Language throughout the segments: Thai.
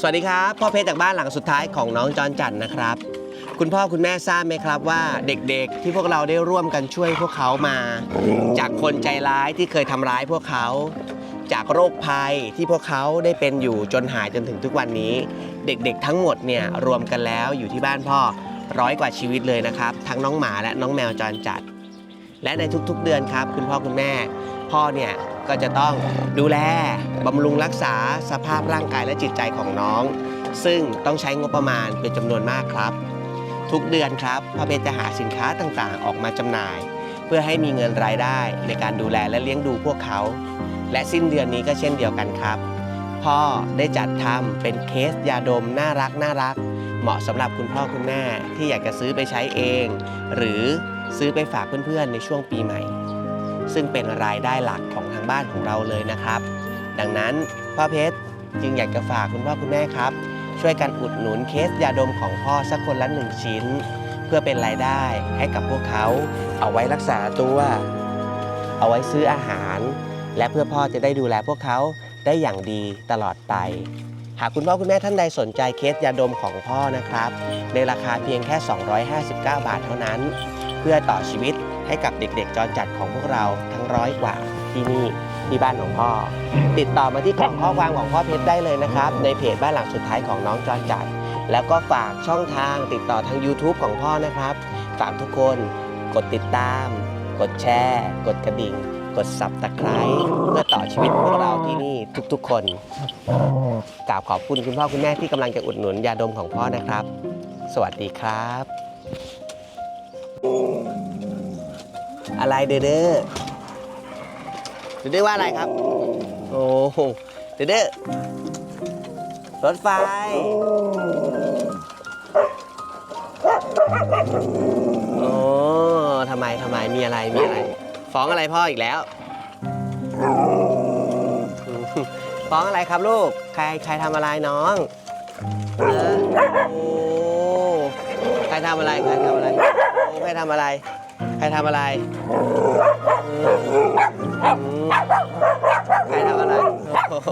สวัสดีครับพ่อเพชรจากบ้านหลังสุดท้ายของน้องจอนจันนะครับ คุณพ่อคุณแม่ทราบไหมครับว่าเด็กๆที่พวกเราได้ร่วมกันช่วยพวกเขามา จากคนใจร้ายที่เคยทำร้ายพวกเขา จากโรคภัยที่พวกเขาได้เป็นอยู่จนหายจนถึงทุกวันนี้ เด็กๆ ทั้งหมดเนี่ยรวมกันแล้วอยู่ที่บ้านพ่อร้อยกว่าชีวิตเลยนะครับ ทั้งน้องหมาและน้องแมวจรจัด และในทุกๆเดือนครับ คุณพ่อคุณแม่ พ่อเนี่ย ก็จะต้องดูแลบำรุงรักษาสภาพร่างกายและจิตใจของน้อง ซึ่งต้องใช้งบประมาณเป็นจำนวนมากครับ ทุกเดือนครับพ่อเพชรจะหาสินค้าต่างๆ ออกมาจำหน่าย เพื่อให้มีเงินรายได้ในการดูแลและเลี้ยงดูพวกเขา และสิ้นเดือนนี้ก็เช่นเดียวกันครับ พ่อได้จัดทำเป็นเคสยาดมน่ารักน่ารักเหมาะสำหรับคุณพ่อคุณแม่ที่อยากจะซื้อไปใช้เอง หรือซื้อไปฝากเพื่อนๆในช่วงปีใหม่ ซึ่งเป็นรายได้หลักของทางบ้านของเราเลยนะครับ ดังนั้นพ่อเพชรจึงอยากจะฝากคุณพ่อคุณแม่ครับ ช่วยกันอุดหนุนเคสยาดมของพ่อสักคนละหนึ่งชิ้น เพื่อเป็นรายได้ให้กับพวกเขา เอาไว้รักษาตัว เอาไว้ซื้ออาหาร และเพื่อพ่อจะได้ดูแลพวกเขาได้อย่างดีตลอดไป หากคุณพ่อคุณแม่ท่านใดสนใจเคสยาดมของพ่อนะครับ ในราคาเพียงแค่ 259 บาทเท่านั้น เพื่อต่อชีวิต ให้กับเด็กๆจรจัดของพวกเราทั้งร้อยกว่าที่นี่ที่บ้านของพ่อ ติดต่อมาที่กล่องข้อความของพ่อเพชรได้เลยนะครับ ในเพจบ้านหลังสุดท้ายของน้องจรจัด แล้วก็ฝากช่องทางติดต่อทาง YouTube ของพ่อนะครับ ฝากทุกคนกดติดตาม กดแชร์ กดกระดิ่ง กดสับตะไคร้เพื่อต่อชีวิตพวกเราที่นี่ทุกๆคนกราบขอบคุณคุณพ่อคุณแม่ที่กำลังจะอุดหนุนยาดมของพ่อนะครับ สวัสดีครับ อะไรเด้อเด้อเด้อเด้อว่าอะไรครับ โอ้โหเด้อเด้อรถไฟ โอ้ทำไมทำไมมีอะไรมีอะไร ฟ้องอะไรพ่ออีกแล้ว ฟ้องอะไรครับลูก ใครใครทำอะไรน้องเออโอ้ใครทำอะไรใครทำอะไรโอ้ใครทำอะไร ใครทำอะไร ใครทำอะไรโอ้โห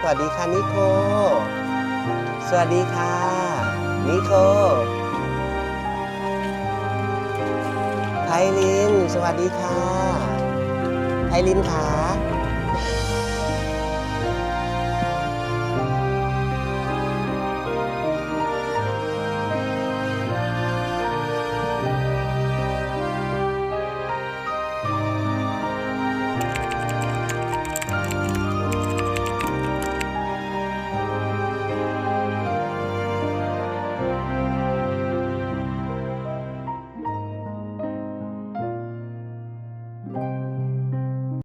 สวัสดีค่ะนิโค สวัสดีค่ะ นิโค ไพลิน สวัสดีค่ะ ไอรินขา